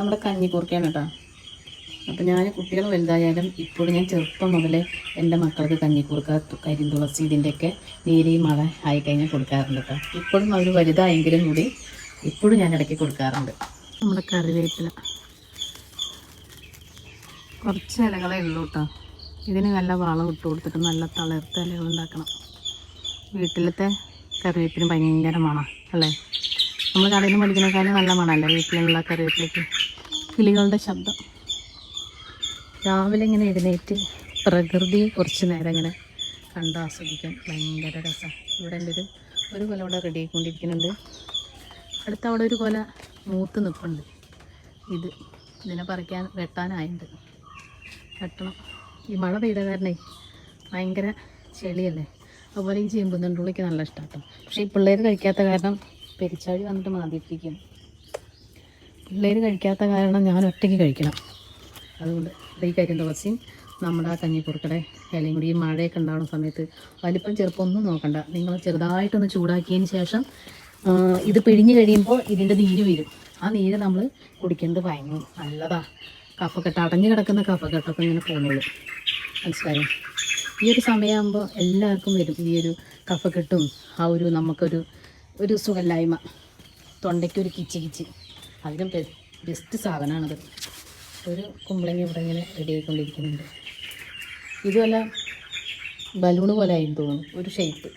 നമ്മുടെ കഞ്ഞിക്കൂർക്കയാണ് കേട്ടോ. അപ്പോൾ ഞാൻ കുട്ടികൾ വലുതായാലും ഇപ്പോഴും ഞാൻ ചെറുപ്പം മുതലേ എന്റെ മക്കൾക്ക് കഞ്ഞിക്കൂർക്ക കരിം കരിന്തുളസി ഇതിന്റെയൊക്കെ നീരി മഴ ആയിക്കഴിഞ്ഞാൽ കൊടുക്കാറുണ്ട് കേട്ടോ. ഇപ്പോഴും അവർ വലുതായെങ്കിലും കൂടി ഇപ്പോഴും ഞാൻ ഇടയ്ക്ക് കൊടുക്കാറുണ്ട്. നമ്മുടെ കറിവേപ്പില. കുറച്ച് ഇലകളേ ഉള്ളൂ കേട്ടോ. ഇതിന് നല്ല വളം ഇട്ട് കൊടുത്തിട്ട് നല്ല തളർത്ത ഇലകൾ ഉണ്ടാക്കണം. വീട്ടിലത്തെ കറിവേപ്പിന് ഭയങ്കര മണം അല്ലേ? നമ്മൾ കടയിൽ നിന്ന് മേടിക്കുന്നേക്കാളും നല്ല മണമല്ലേ വീട്ടിലുള്ള കറിവേപ്പിലേക്ക് കിളികളുടെ ശബ്ദം. രാവിലെ ഇങ്ങനെ എഴുന്നേറ്റ് പ്രകൃതിയെ കുറച്ച് നേരം ഇങ്ങനെ കണ്ട് ആസ്വദിക്കാൻ ഭയങ്കര രസമാണ് ഇവിടെ എന്റെ ഒരു ഒരു കൊല ഇവിടെ റെഡി ആയിക്കൊണ്ടിരിക്കുന്നുണ്ട്. അടുത്ത അവിടെ ഒരു കൊല മൂത്ത് നിൽപ്പുണ്ട് ഇത് ഇതിനെ പറിക്കാൻ വെട്ടാനായിട്ടുണ്ട് വെട്ടണം. ഈ മഴ പെയ്ത കാരണേ ഭയങ്കര ചെളിയല്ലേ? അതുപോലെ ഈ ചേമ്പുന്നുള്ളിക്ക് നല്ല ഇഷ്ടമാട്ടോ പക്ഷേ ഈ പിള്ളേർ കഴിക്കാത്ത കാരണം പെരിച്ചാഴി വന്നിട്ട് മാതിയിട്ടിരിക്കും പിള്ളേർ കഴിക്കാത്ത കാരണം ഞാൻ ഒറ്റയ്ക്ക് കഴിക്കണം. അതുകൊണ്ട് ഈ കാര്യം തുളസിയും നമ്മുടെ ആ കഞ്ഞിക്കുറുക്കടെ ഇലയും കൂടി മഴയൊക്കെ ഉണ്ടാവുന്ന സമയത്ത് വലിപ്പം ചെറുപ്പം ഒന്നും നോക്കണ്ട. നിങ്ങൾ ചെറുതായിട്ടൊന്ന് ചൂടാക്കിയതിന് ശേഷം ഇത് പിഴിഞ്ഞ് കഴിയുമ്പോൾ ഇതിന്റെ നീര് വരും. ആ നീര് നമ്മൾ കുടിക്കുന്നത് ഭയങ്കര നല്ലതാ. കഫക്കെട്ട് അടഞ്ഞു കിടക്കുന്ന കഫക്കെട്ടൊക്കെ ഇങ്ങനെ പോകുന്നുള്ളൂ. മനസ്സിലായോ? ഈ ഒരു സമയമാകുമ്പോൾ എല്ലാവർക്കും വരും. ഈ ഒരു കഫക്കെട്ടും ആ ഒരു നമുക്കൊരു ഒരു സുഖമില്ലായ്മ. തൊണ്ടയ്ക്കൊരു കിച്ച് കിച്ച്. അതിനും ബെസ്റ്റ് സാധനമാണത് ഒരു കുമ്പളങ്ങി ഇവിടെ ഇങ്ങനെ റെഡി ആയിക്കൊണ്ടിരിക്കുന്നുണ്ട്. ഇതുമല്ല ബലൂണ് പോലെ ആയി തോന്നുന്നു. ഒരു ഷേപ്പ്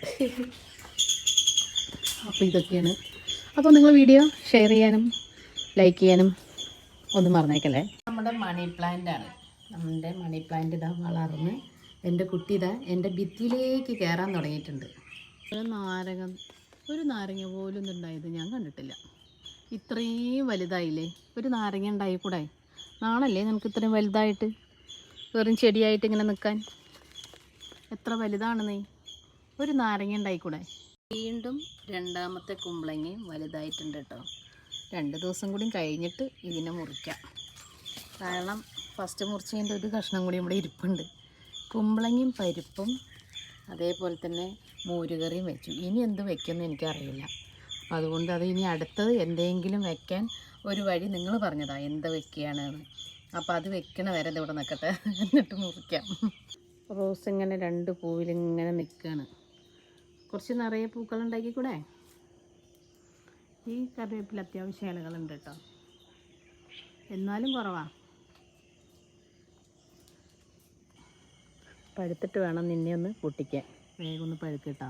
അപ്പോൾ ഇതൊക്കെയാണ്. അപ്പോൾ നിങ്ങൾ വീഡിയോ ഷെയർ ചെയ്യാനും ലൈക്ക് ചെയ്യാനും ഒന്നും മറന്നേക്കല്ലേ? നമ്മുടെ മണി പ്ലാന്റ് ആണ്. നമ്മുടെ മണി പ്ലാന്റ് ഇതാ വളർന്ന് എന്റെ കുട്ടി ഇതാ എന്റെ ഭിത്തിയിലേക്ക് കയറാൻ തുടങ്ങിയിട്ടുണ്ട്. ഒരു നാരകം ഒരു നാരങ്ങ പോലും ഒന്നും ഉണ്ടായത് ഞാൻ കണ്ടിട്ടില്ല. ഇത്രയും വലുതായില്ലേ? ഒരു നാരങ്ങ ഉണ്ടായി കൂടെ നാണല്ലേ നമുക്ക് ഇത്രയും വലുതായിട്ട്? വെറും ചെടിയായിട്ട് ഇങ്ങനെ നിൽക്കാൻ എത്ര വലുതാണ് നീ ഒരു നാരങ്ങ ഉണ്ടായിക്കൂടെ? വീണ്ടും രണ്ടാമത്തെ കുമ്പളങ്ങയും വലുതായിട്ടുണ്ട് കേട്ടോ. രണ്ട് ദിവസം കൂടി കഴിഞ്ഞിട്ട് ഇതിനെ മുറിക്കാം. കാരണം ഫസ്റ്റ് മുറിച്ചതിന്റെ ഒരു കഷ്ണം കൂടി ഇവിടെ ഇരിപ്പുണ്ട്. കുമ്പളങ്ങയും പരിപ്പും അതേപോലെ തന്നെ മോരുകറിയും വെച്ചു. ഇനി എന്ത് വെക്കുമെന്ന് എനിക്കറിയില്ല. അപ്പോൾ അതുകൊണ്ട് അത് ഇനി അടുത്തത് എന്തെങ്കിലും വെക്കാൻ ഒരു വഴി നിങ്ങൾ പറഞ്ഞതാ എന്ത് വെക്കുകയാണെന്ന്. അപ്പോൾ അത് വെക്കണ വരെ ഇവിടെ നിൽക്കട്ടെ എന്നിട്ട് മുറിക്കാം. റോസ് ഇങ്ങനെ രണ്ട് പൂവിലിങ്ങനെ നിൽക്കുകയാണ് കുറച്ച് നിറയെ പൂക്കൾ കൂടെ ഈ കറിവേപ്പിൽ അത്യാവശ്യം ഇലകളുണ്ട് കേട്ടോ. എന്നാലും കുറവാ. പഴുത്തിട്ട് വേണം നിന്നെ ഒന്ന് പൊട്ടിക്കാൻ. വേഗം ഒന്ന് പഴുക്കിട്ടാ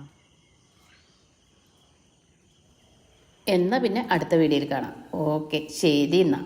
എന്നാ പിന്നെ അടുത്ത വീഡിയോയിൽ കാണാം. ഓക്കെ ശരി എന്നാൽ